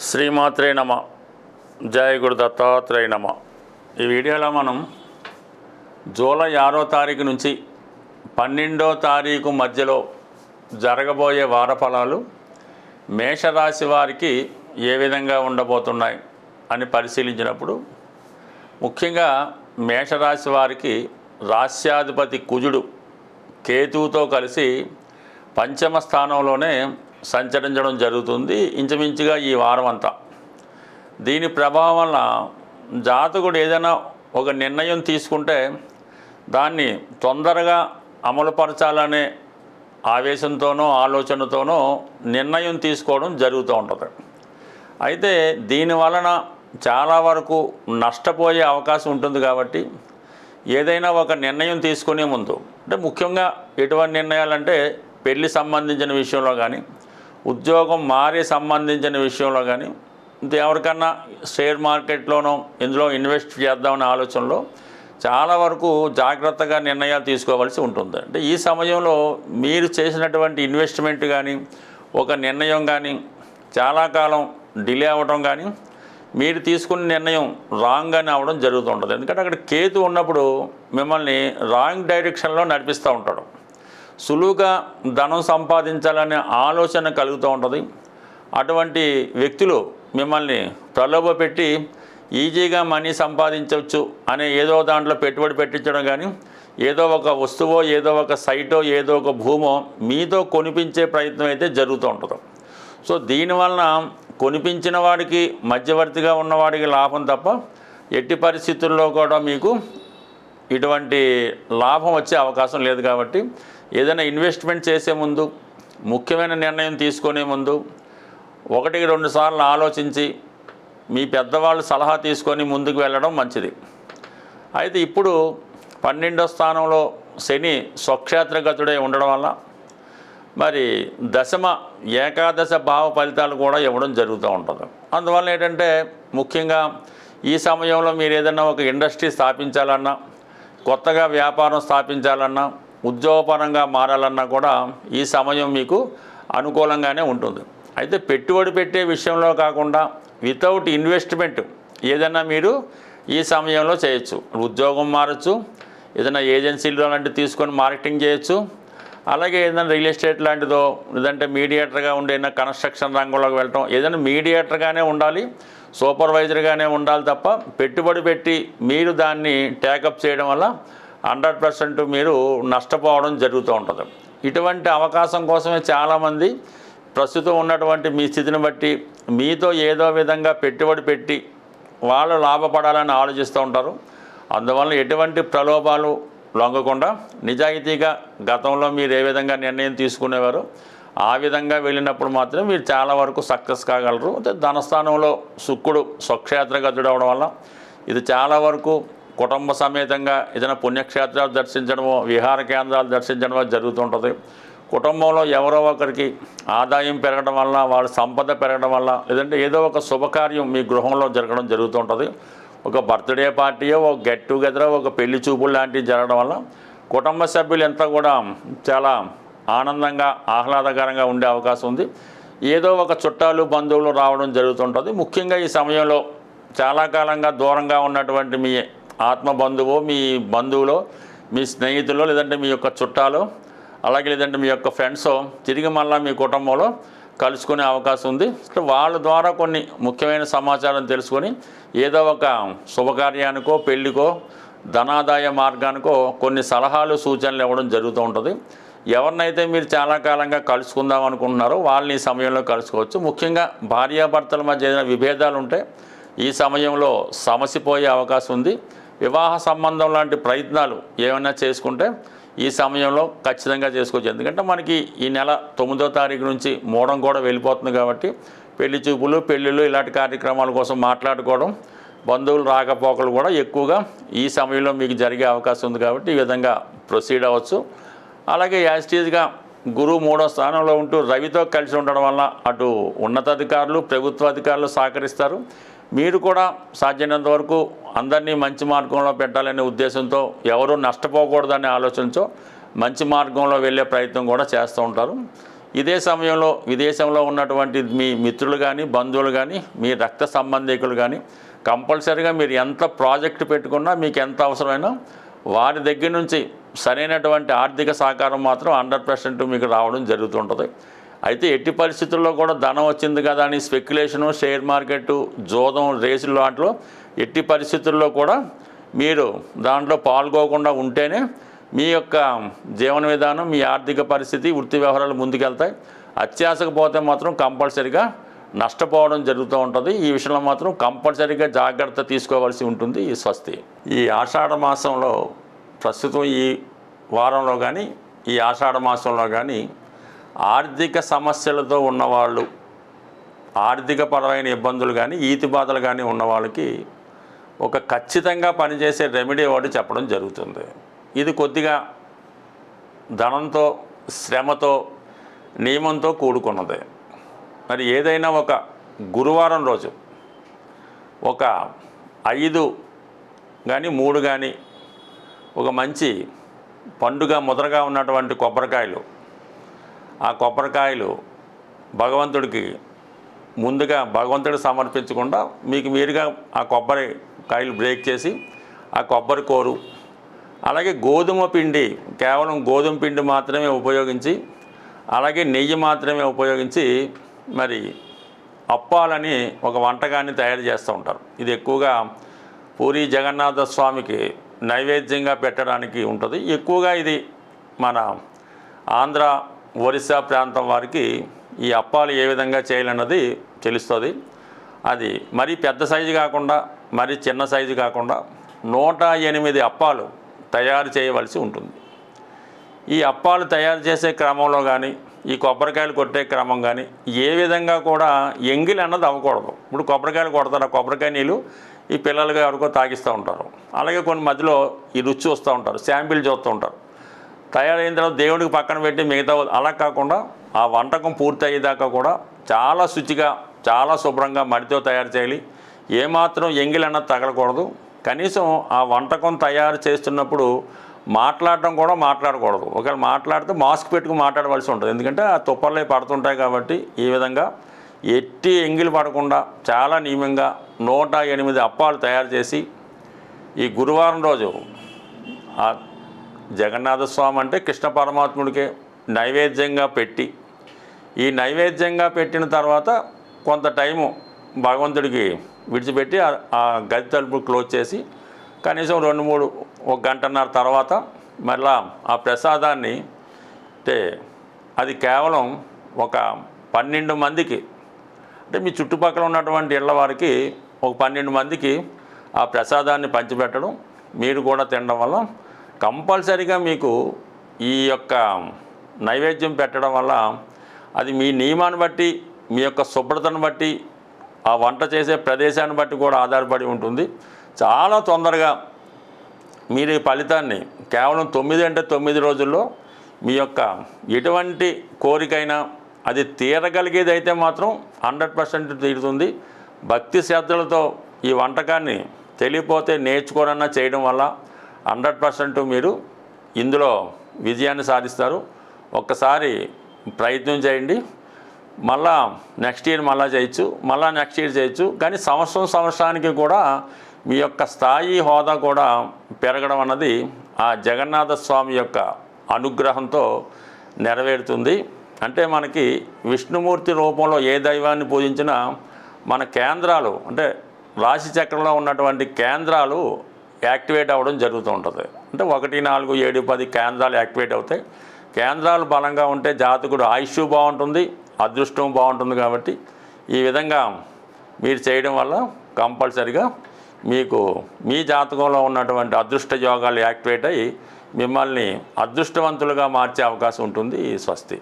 శ్రీమాత్రే నమ. జయ గురు దత్తాత్రేయ నమ. ఈ వీడియోలో మనం జూలై ఆరో తారీఖు నుంచి పన్నెండో తారీఖు మధ్యలో జరగబోయే వార ఫలాలు మేషరాశి వారికి ఏ విధంగా ఉండబోతున్నాయి అని పరిశీలించినప్పుడు ముఖ్యంగా మేషరాశి వారికి రాస్యాధిపతి కుజుడు కేతువుతో కలిసి పంచమ స్థానంలోనే సంచరించడం జరుగుతుంది. ఇంచుమించుగా ఈ వారం అంతా దీని ప్రభావం వల్ల జాతకుడు ఏదైనా ఒక నిర్ణయం తీసుకుంటే దాన్ని తొందరగా అమలుపరచాలనే ఆవేశంతోనో ఆలోచనతోనో నిర్ణయం తీసుకోవడం జరుగుతూ ఉంటుంది. అయితే దీని వలన చాలా వరకు నష్టపోయే అవకాశం ఉంటుంది కాబట్టి ఏదైనా ఒక నిర్ణయం తీసుకునే ముందు అంటే ముఖ్యంగా ఎటువంటి నిర్ణయాలంటే పెళ్ళి సంబంధించిన విషయంలో కానీ ఉద్యోగం మారి సంబంధించిన విషయంలో కానీ ఇంత ఎవరికన్నా షేర్ మార్కెట్లోనో ఇందులో ఇన్వెస్ట్ చేద్దామనే ఆలోచనలో చాలా వరకు జాగ్రత్తగా నిర్ణయాలు తీసుకోవాల్సి ఉంటుంది. అంటే ఈ సమయంలో మీరు చేసినటువంటి ఇన్వెస్ట్మెంట్ కానీ ఒక నిర్ణయం కానీ చాలా కాలం డిలే అవ్వడం కానీ మీరు తీసుకున్న నిర్ణయం రాంగ్ అని అవ్వడం జరుగుతూ ఉంటుంది. ఎందుకంటే అక్కడ కేతు ఉన్నప్పుడు మిమ్మల్ని రాంగ్ డైరెక్షన్లో నడిపిస్తూ ఉంటాడు. సులువుగా ధనం సంపాదించాలనే ఆలోచన కలుగుతూ ఉంటుంది. అటువంటి వ్యక్తులు మిమ్మల్ని ప్రలోభ పెట్టి ఈజీగా మనీ సంపాదించవచ్చు అనే ఏదో దాంట్లో పెట్టుబడి పెట్టించడం కానీ ఏదో ఒక వస్తువో ఏదో ఒక సైటో ఏదో ఒక భూమో మీతో కొనిపించే ప్రయత్నం అయితే జరుగుతూ ఉంటుంది. సో దీనివలన కొనిపించిన వాడికి మధ్యవర్తిగా ఉన్నవాడికి లాభం తప్ప ఎట్టి పరిస్థితుల్లో కూడా మీకు ఇటువంటి లాభం వచ్చే అవకాశం లేదు కాబట్టి ఏదైనా ఇన్వెస్ట్మెంట్ చేసే ముందు ముఖ్యమైన నిర్ణయం తీసుకునే ముందు ఒకటికి రెండు సార్లు ఆలోచించి మీ పెద్దవాళ్ళు సలహా తీసుకొని ముందుకు వెళ్ళడం మంచిది. అయితే ఇప్పుడు పన్నెండో స్థానంలో శని స్వక్షేత్రగతుడే ఉండడం వల్ల మరి దశమ ఏకాదశ భావ ఫలితాలు కూడా ఇవ్వడం జరుగుతూ ఉంటుంది. అందువల్ల ఏంటంటే ముఖ్యంగా ఈ సమయంలో మీరు ఏదైనా ఒక ఇండస్ట్రీ స్థాపించాలన్నా కొత్తగా వ్యాపారం స్థాపించాలన్నా ఉద్యోగపరంగా మారాలన్నా కూడా ఈ సమయం మీకు అనుకూలంగానే ఉంటుంది. అయితే పెట్టుబడి పెట్టే విషయంలో కాకుండా వితౌట్ ఇన్వెస్ట్మెంట్ ఏదైనా మీరు ఈ సమయంలో చేయొచ్చు. ఉద్యోగం మారచ్చు ఏదైనా ఏజెన్సీలు లాంటివి తీసుకొని మార్కెటింగ్ చేయొచ్చు అలాగే ఏదైనా రియల్ ఎస్టేట్ లాంటిదో లేదంటే మీడియేటర్గా ఉండే కన్స్ట్రక్షన్ రంగంలోకి వెళ్ళటం ఏదైనా మీడియేటర్గానే ఉండాలి సూపర్వైజర్గానే ఉండాలి తప్ప పెట్టుబడి పెట్టి మీరు దాన్ని టేకప్ చేయడం వల్ల హండ్రెడ్ పర్సెంట్ మీరు నష్టపోవడం జరుగుతూ ఉంటుంది. ఇటువంటి అవకాశం కోసమే చాలామంది ప్రస్తుతం ఉన్నటువంటి మీ స్థితిని బట్టి మీతో ఏదో విధంగా పెట్టుబడి పెట్టి వాళ్ళు లాభపడాలని ఆలోచిస్తూ ఉంటారు. అందువల్ల ఎటువంటి ప్రలోభాలు లొంగకుండా నిజాయితీగా గతంలో మీరు ఏ విధంగా నిర్ణయం తీసుకునేవారో ఆ విధంగా వెళ్ళినప్పుడు మాత్రం మీరు చాలా వరకు సక్సెస్ కాగలరు. అయితే ధనస్థానంలో శుక్రుడు స్వక్షేత్రగతుడు అవడం వల్ల ఇది చాలా వరకు కుటుంబ సమేతంగా ఏదైనా పుణ్యక్షేత్రాలు దర్శించడమో విహార కేంద్రాలు దర్శించడమో జరుగుతుంటుంది. కుటుంబంలో ఎవరో ఒకరికి ఆదాయం పెరగడం వల్ల వాళ్ళ సంపద పెరగడం వల్ల లేదంటే ఏదో ఒక శుభకార్యం మీ గృహంలో జరగడం జరుగుతుంటుంది. ఒక బర్త్డే పార్టీయో ఒక గెట్ టుగెదర్ ఒక పెళ్ళి చూపులు లాంటివి జరగడం వల్ల కుటుంబ సభ్యులు ఎంత కూడా చాలా ఆనందంగా ఆహ్లాదకరంగా ఉండే అవకాశం ఉంది. ఏదో ఒక చుట్టాలు బంధువులు రావడం జరుగుతుంటుంది. ముఖ్యంగా ఈ సమయంలో చాలా కాలంగా దూరంగా ఉన్నటువంటి మీ ఆత్మబంధువు మీ బంధువులో మీ స్నేహితులు లేదంటే మీ యొక్క చుట్టాలు అలాగే లేదంటే మీ యొక్క ఫ్రెండ్స్ తిరిగి మళ్ళీ మీ కుటుంబంలో కలుసుకునే అవకాశం ఉంది. వాళ్ళ ద్వారా కొన్ని ముఖ్యమైన సమాచారం తెలుసుకొని ఏదో ఒక శుభకార్యానికో పెళ్ళికో ధనాదాయ మార్గానికో కొన్ని సలహాలు సూచనలు ఇవ్వడం జరుగుతూ ఉంటుంది. ఎవరినైతే మీరు చాలా కాలంగా కలుసుకుందాం అనుకుంటున్నారో వాళ్ళని ఈ సమయంలో కలుసుకోవచ్చు. ముఖ్యంగా భార్యాభర్తల మధ్య ఏదైనా విభేదాలు ఉంటే ఈ సమయంలో సమసిపోయే అవకాశం ఉంది. వివాహ సంబంధం లాంటి ప్రయత్నాలు ఏమైనా చేసుకుంటే ఈ సమయంలో ఖచ్చితంగా చేసుకోవచ్చు. ఎందుకంటే మనకి ఈ నెల తొమ్మిదో తారీఖు నుంచి మూడం కూడా వెళ్ళిపోతుంది కాబట్టి పెళ్ళి చూపులు పెళ్ళిళ్ళు ఇలాంటి కార్యక్రమాల కోసం మాట్లాడుకోవడం బంధువులు రాకపోకలు కూడా ఎక్కువగా ఈ సమయంలో మీకు జరిగే అవకాశం ఉంది కాబట్టి ఈ విధంగా ప్రొసీడ్ అవ్వచ్చు. అలాగే యాజిటీజ్గా గురువు మూడో స్థానంలో ఉంటూ రవితో కలిసి ఉండడం వల్ల అటు ఉన్నతాధికారులు ప్రభుత్వ అధికారులు సహకరిస్తారు. మీరు కూడా సాధ్యమైనంత వరకు అందరినీ మంచి మార్గంలో పెట్టాలనే ఉద్దేశంతో ఎవరు నష్టపోకూడదనే ఆలోచనతో మంచి మార్గంలో వెళ్ళే ప్రయత్నం కూడా చేస్తూ ఉంటారు. ఇదే సమయంలో విదేశంలో ఉన్నటువంటి మీ మిత్రులు కానీ బంధువులు కానీ మీ రక్త సంబంధికులు కానీ కంపల్సరీగా మీరు ఎంత ప్రాజెక్ట్ పెట్టుకున్నా మీకు ఎంత అవసరమైనా వారి దగ్గర నుంచి సరైనటువంటి ఆర్థిక సహకారం మాత్రం హండ్రెడ్ పర్సెంట్ మీకు రావడం జరుగుతుంటుంది. అయితే ఎట్టి పరిస్థితుల్లో కూడా ధనం వచ్చింది కదా అని స్పెక్యులేషను షేర్ మార్కెట్ జోదం రేసులు దాంట్లో ఎట్టి పరిస్థితుల్లో కూడా మీరు దాంట్లో పాల్గొకుండా ఉంటేనే మీ యొక్క జీవన విధానం మీ ఆర్థిక పరిస్థితి వృత్తి వ్యవహారాలు ముందుకెళ్తాయి. అత్యాశకు పోతే మాత్రం కంపల్సరిగా నష్టపోవడం జరుగుతూ ఉంటుంది. ఈ విషయంలో మాత్రం కంపల్సరీగా జాగ్రత్త తీసుకోవాల్సి ఉంటుంది. ఈ స్వస్తి. ఈ ఆషాఢ మాసంలో ప్రస్తుతం ఈ వారంలో కానీ ఈ ఆషాఢ మాసంలో కానీ ఆర్థిక సమస్యలతో ఉన్నవాళ్ళు ఆర్థిక పరమైన ఇబ్బందులు కానీ ఈతి బాధలు కానీ ఉన్న వాళ్ళకి ఒక ఖచ్చితంగా పనిచేసే రెమెడీ వాడు చెప్పడం జరుగుతుంది. ఇది కొద్దిగా ధనంతో శ్రమతో నియమంతో కూడుకున్నది. మరి ఏదైనా ఒక గురువారం రోజు ఒక ఐదు కానీ మూడు కానీ ఒక మంచి పండుగ ముద్రగా ఉన్నటువంటి కొబ్బరికాయలు ఆ కొబ్బరికాయలు భగవంతుడికి ముందుగా భగవంతుడికి సమర్పించకుండా మీకు మీరుగా ఆ కొబ్బరి కాయలు బ్రేక్ చేసి ఆ కొబ్బరి కోరు అలాగే గోధుమ పిండి కేవలం గోధుమ పిండి మాత్రమే ఉపయోగించి అలాగే నెయ్యి మాత్రమే ఉపయోగించి మరి అప్పాలని ఒక వంటకాన్ని తయారు చేస్తూ ఉంటారు. ఇది ఎక్కువగా పూరి జగన్నాథ స్వామికి నైవేద్యంగా పెట్టడానికి ఉంటుంది. ఎక్కువగా ఇది మన ఆంధ్ర ఒరిస్సా ప్రాంతం వారికి ఈ అప్పాలు ఏ విధంగా చేయాలన్నది తెలుస్తుంది. అది మరీ పెద్ద సైజు కాకుండా మరీ చిన్న సైజు కాకుండా నూట ఎనిమిది అప్పాలు తయారు చేయవలసి ఉంటుంది. ఈ అప్పాలు తయారు చేసే క్రమంలో కానీ ఈ కొబ్బరికాయలు కొట్టే క్రమం కానీ ఏ విధంగా కూడా ఎంగిలి అన్నది అవ్వకూడదు. ఇప్పుడు కొబ్బరికాయలు కొడతారు? ఆ కొబ్బరికాయ నీళ్ళు ఈ పిల్లలుగా ఎవరికో తాగిస్తూ ఉంటారు. అలాగే కొన్ని మధ్యలో ఈ రుచి చూస్తూ ఉంటారు శాంపిల్ చూస్తూ ఉంటారు. తయారైన తర్వాత దేవుడికి పక్కన పెట్టి మిగతా అలా కాకుండా ఆ వంటకం పూర్తి అయ్యేదాకా కూడా చాలా శుచిగా చాలా శుభ్రంగా మడితో తయారు చేయాలి. ఏమాత్రం ఎంగిలన్నా అన్నది తగలకూడదు. కనీసం ఆ వంటకం తయారు చేస్తున్నప్పుడు మాట్లాడటం కూడా మాట్లాడకూడదు. ఒకవేళ మాట్లాడితే మాస్క్ పెట్టుకుని మాట్లాడవలసి ఉంటుంది. ఎందుకంటే ఆ తుప్పర్లే పడుతుంటాయి కాబట్టి ఈ విధంగా ఎట్టి ఎంగిలి పడకుండా చాలా నియమంగా నూట ఎనిమిది అప్పాలు తయారు చేసి ఈ గురువారం రోజు జగన్నాథస్వామి జగన్నాథ స్వామి అంటే కృష్ణ పరమాత్ముడికే నైవేద్యంగా పెట్టి ఈ నైవేద్యంగా పెట్టిన తర్వాత కొంత టైము భగవంతుడికి విడిచిపెట్టి ఆ- గది తలుపు క్లోజ్ చేసి కనీసం రెండు మూడు ఒక గంటన్నర తర్వాత మరలా ఆ ప్రసాదాన్ని అంటే అది కేవలం ఒక పన్నెండు మందికి అంటే మీ చుట్టుపక్కల ఉన్నటువంటి ఇళ్ళ వారికి ఒక పన్నెండు మందికి ఆ ప్రసాదాన్ని పంచిపెట్టడం మీరు కూడా తినడం వల్ల కంపల్సరీగా మీకు ఈ యొక్క నైవేద్యం పెట్టడం వల్ల అది మీ నియమాన్ని బట్టి మీ యొక్క శుభ్రతను బట్టి ఆ వంట చేసే ప్రదేశాన్ని బట్టి కూడా ఆధారపడి ఉంటుంది. చాలా తొందరగా మీరు ఈ ఫలితాన్ని కేవలం తొమ్మిది అంటే తొమ్మిది రోజుల్లో మీ యొక్క ఎటువంటి కోరికైనా అది తీరగలిగేది అయితే మాత్రం హండ్రెడ్ పర్సెంట్ తీరుతుంది. భక్తి శ్రద్ధలతో ఈ వంటకాన్ని తెలియపోతే నేర్చుకోనన్నా చేయడం వల్ల హండ్రెడ్ పర్సెంట్ మీరు ఇందులో విజయాన్ని సాధిస్తారు. ఒక్కసారి ప్రయత్నం చేయండి. మళ్ళా నెక్స్ట్ ఇయర్ మళ్ళా చేయొచ్చు మళ్ళా నెక్స్ట్ ఇయర్ చేయొచ్చు. కానీ సంవత్సరం సంవత్సరానికి కూడా మీ యొక్క స్థాయి హోదా కూడా పెరగడం అన్నది ఆ జగన్నాథ స్వామి యొక్క అనుగ్రహంతో నెరవేరుతుంది. అంటే మనకి విష్ణుమూర్తి రూపంలో ఏ దైవాన్ని పూజించినా మన కేంద్రాలు అంటే రాశి చక్రంలో ఉన్నటువంటి కేంద్రాలు యాక్టివేట్ అవ్వడం జరుగుతూ ఉంటుంది. అంటే ఒకటి నాలుగు ఏడు పది కేంద్రాలు యాక్టివేట్ అవుతాయి. కేంద్రాలు బలంగా ఉంటే జాతకుడు ఆయుష్ బాగుంటుంది అదృష్టం బాగుంటుంది కాబట్టి ఈ విధంగా మీరు చేయడం వల్ల కంపల్సరిగా మీకు మీ జాతకంలో ఉన్నటువంటి అదృష్ట యోగాలు యాక్టివేట్ అయ్యి మిమ్మల్ని అదృష్టవంతులుగా మార్చే అవకాశం ఉంటుంది ఈ స్వస్తి.